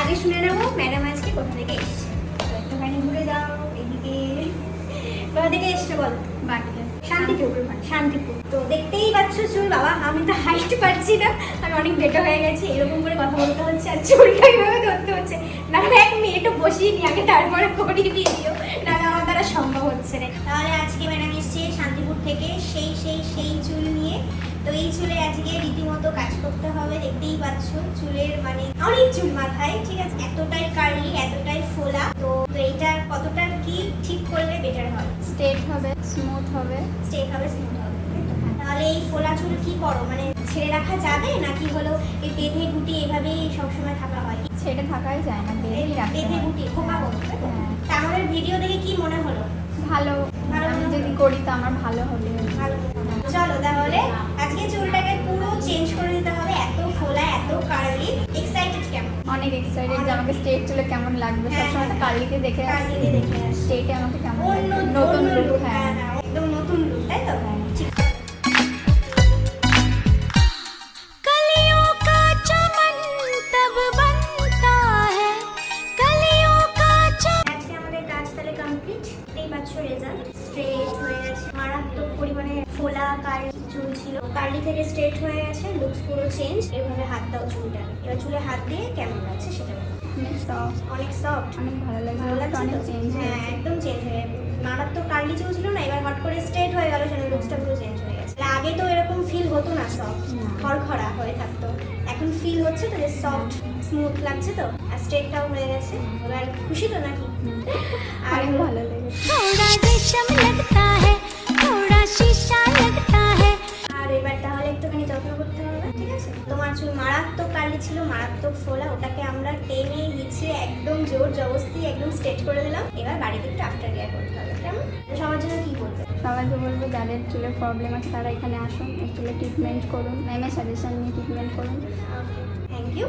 আগে শুনে নেব ম্যাডাম আজকে কোথা থেকে এসছে? একটুখানি ঘুরে যাও এদিকে। কোথা থেকে এসছে বল? বাড়িতে শান্তিপুর। শান্তিপুর তো দেখতেই পাচ্ছ চুল বাবা আমি তো হাইট পারছি না। আমি অনেক বেটা হয়ে গেছি এরকম করে কথা বলতে হচ্ছে আর চুলটা এইভাবে ধরতে হচ্ছে। না এক মিনিট বসিয়ে নিয়ে আগে তারপরে করিয়ে ভিডিও না আমার দ্বারা সম্ভব হচ্ছে না। তাহলে আজকে ম্যাডাম এসছে শান্তিপুর থেকে সেই সেই সেই চুল নিয়ে। তো এই চুলে আজকে রীতিমতো কাজ করতে হবে দেখতেই পাচ্ছ চুলের মানে অনেক চুল মাথায় ঠিক আছে? এতটাই কার্লি এতটাই ফোলা তো এইটা কতটা কি ঠিক করলে বেটার হবে? স্ট্রেট হবে স্মুথ হবে। স্ট্রেট হবে স্মুথ হবে তাহলে এই ফোলা চুল কি করো? মানে ছেড়ে রাখা যাবে নাকি হলো এই বেঁধে গুটি এভাবেই সবসময় থাকা হয়? ছেড়ে থাকাই যায় না বেঁধে গুটি খোপা করো তাই তো? হ্যাঁ। তা আমাদের ভিডিও দেখে কি মনে হলো? ভালো ভালো আমি যদি করি তো আমার ভালো হবে। ভালো চলো তাহলে অনেক এক্সাইটেড যে আমাকে স্টেট চলে কেমন লাগবে। সবসময় তো কার্লিকে দেখে স্টেটে আমাকে কেমন নতুন লুক হ্যাঁ।, হ্যাঁ। একদম নতুন লুক তাই তো? রেজাল্ট স্ট্রেট হয়ে চুল ছিল। কার্লি থেকে স্ট্রেট হয়ে গেছে লুকস পুরো চেঞ্জ এভাবে হাত দাও চুলটা এবার চুলে হাত দিয়ে কেমন লাগছে সেটা অনেক সফট অনেক ভালো লাগে ভালো লাগছে অনেক চেঞ্জ হ্যাঁ একদম চেঞ্জ হয়ে মারাত্মক কার্লি চুল ছিল না এবার হট করে স্ট্রেট হয়ে গেল সেটা লুকসটা পুরো চেঞ্জ হয়ে গেছে। তাহলে আগে তো এরকম ফিল হতো না সফট। খড়খড়া হয়ে থাকতো। এখন ফিল হচ্ছে তো যে সফট স্মুথ লাগছে তো? আর স্ট্রেটটাও হয়ে গেছে। এবার খুশি তো নাকি? আর ভালো লেগেছে। মারাত্মক কালি ছিল মারাত্মক ফোলা ওটাকে আমরা টেনে হিচড়ে একদম জোর জবস্তি একদম স্ট্রেট করে দিলাম। এবার বাড়িতে একটু আফটার কেয়ার করতে হবে কেমন? সবার জন্য কী করবে সবাইকে বলব যাদের চুলের প্রবলেম আছে তারা এখানে আসুন চুলে ট্রিটমেন্ট করুন। ম্যামের সাজেশন নিয়ে ট্রিটমেন্ট করুন। Thank you